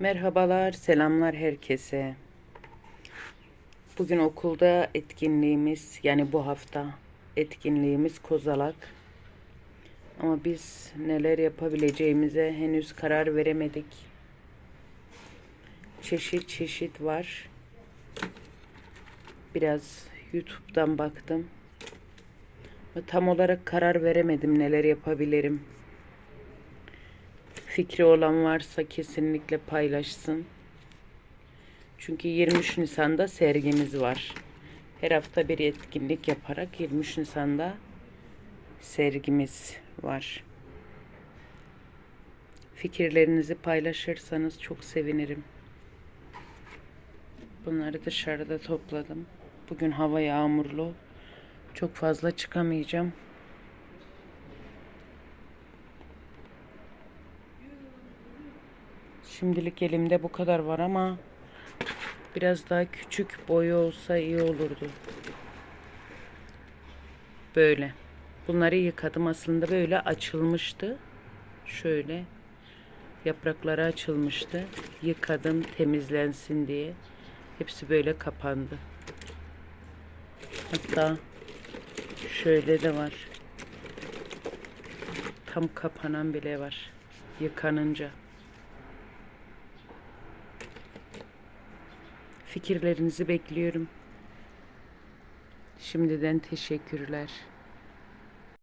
Merhabalar, selamlar herkese. Bugün okulda etkinliğimiz, yani bu hafta etkinliğimiz kozalak. Ama biz neler yapabileceğimize henüz karar veremedik. Çeşit çeşit var. Biraz YouTube'dan baktım. Ve Tam olarak karar veremedim neler yapabilirim. Fikri olan varsa kesinlikle paylaşsın. Çünkü 23 Nisan'da sergimiz var. Her hafta bir etkinlik yaparak 23 Nisan'da sergimiz var. Fikirlerinizi paylaşırsanız çok sevinirim. Bunları dışarıda topladım. Bugün hava yağmurlu. Çok fazla çıkamayacağım. Şimdilik elimde bu kadar var ama biraz daha küçük boyu olsa iyi olurdu. Böyle. Bunları yıkadım aslında böyle açılmıştı. Şöyle yaprakları açılmıştı. Yıkadım temizlensin diye. Hepsi böyle kapandı. Hatta şöyle de var. Tam kapanan bile var. Yıkanınca. Fikirlerinizi bekliyorum. Şimdiden teşekkürler.